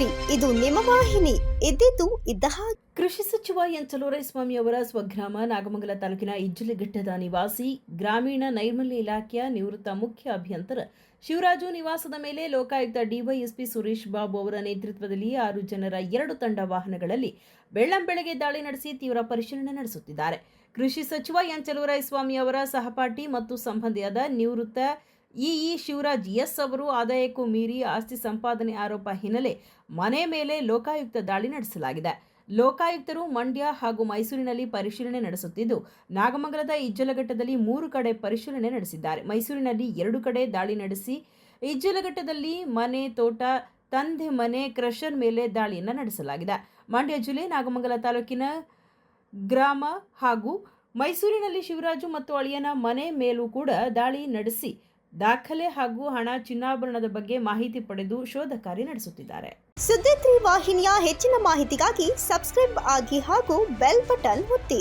ನಿಮ್ಮ ವಾಹಿನಿ. ಇದ್ದಿದ್ದು ಇದ್ದ ಕೃಷಿ ಸಚಿವ ಎನ್ ಚಲುವರಾಯಸ್ವಾಮಿ ಅವರ ಸ್ವಗ್ರಾಮ ನಾಗಮಂಗಲ ತಾಲೂಕಿನ ಇಜ್ಜಲಘಟ್ಟದ ನಿವಾಸಿ, ಗ್ರಾಮೀಣ ನೈರ್ಮಲ್ಯ ಇಲಾಖೆಯ ನಿವೃತ್ತ ಮುಖ್ಯ ಅಭಿಯಂತರ ಶಿವರಾಜು ನಿವಾಸದ ಮೇಲೆ ಲೋಕಾಯುಕ್ತ ಡಿವೈಎಸ್ಪಿ ಸುರೇಶ್ ಬಾಬು ಅವರ ನೇತೃತ್ವದಲ್ಲಿ ಆರು ಜನರ ಎರಡು ತಂಡ ವಾಹನಗಳಲ್ಲಿ ಬೆಳ್ಳಂಬೆಳಗ್ಗೆ ದಾಳಿ ನಡೆಸಿ ತೀವ್ರ ಪರಿಶೀಲನೆ ನಡೆಸುತ್ತಿದ್ದಾರೆ. ಕೃಷಿ ಸಚಿವ ಎನ್ ಚಲುವರಾಯಸ್ವಾಮಿ ಅವರ ಸಹಪಾಠಿ ಮತ್ತು ಸಂಬಂಧಿಯಾದ ನಿವೃತ್ತ ಇಇ ಶಿವರಾಜ್ ಎಸ್ ಅವರು ಆದಾಯಕ್ಕೂ ಮೀರಿ ಆಸ್ತಿ ಸಂಪಾದನೆ ಆರೋಪ ಹಿನ್ನೆಲೆ ಮನೆ ಮೇಲೆ ಲೋಕಾಯುಕ್ತ ದಾಳಿ ನಡೆಸಲಾಗಿದೆ. ಲೋಕಾಯುಕ್ತರು ಮಂಡ್ಯ ಹಾಗೂ ಮೈಸೂರಿನಲ್ಲಿ ಪರಿಶೀಲನೆ ನಡೆಸುತ್ತಿದ್ದು, ನಾಗಮಂಗಲದ ಇಜ್ಜಲಘಟ್ಟದಲ್ಲಿ ಮೂರು ಕಡೆ ಪರಿಶೀಲನೆ ನಡೆಸಿದ್ದಾರೆ. ಮೈಸೂರಿನಲ್ಲಿ ಎರಡು ಕಡೆ ದಾಳಿ ನಡೆಸಿ, ಇಜ್ಜಲಘಟ್ಟದಲ್ಲಿ ಮನೆ ತೋಟ, ತಂದೆ ಮನೆ ಕ್ರಷರ್ ಮೇಲೆ ದಾಳಿಯನ್ನು ನಡೆಸಲಾಗಿದೆ. ಮಂಡ್ಯ ಜಿಲ್ಲೆ, ನಾಗಮಂಗಲ ತಾಲೂಕಿನ ಗ್ರಾಮ ಹಾಗೂ ಮೈಸೂರಿನಲ್ಲಿ ಶಿವರಾಜು ಮತ್ತು ಅಳಿಯನ ಮನೆ ಮೇಲೂ ಕೂಡ ದಾಳಿ ನಡೆಸಿ ದಾಖಲೆ ಹಾಗೂ ಹಣ ಚಿನ್ನಾಭರಣದ ಬಗ್ಗೆ ಮಾಹಿತಿ ಪಡೆದು ಶೋಧ ಕಾರ್ಯ ನಡೆಸುತ್ತಿದ್ದಾರೆ. ಸುದ್ದಿ ವಾಹಿನಿಯ ಹೆಚ್ಚಿನ ಮಾಹಿತಿಗಾಗಿ ಸಬ್ಸ್ಕ್ರೈಬ್ ಆಗಿ ಹಾಗೂ ಬೆಲ್ ಬಟನ್ ಒತ್ತಿ.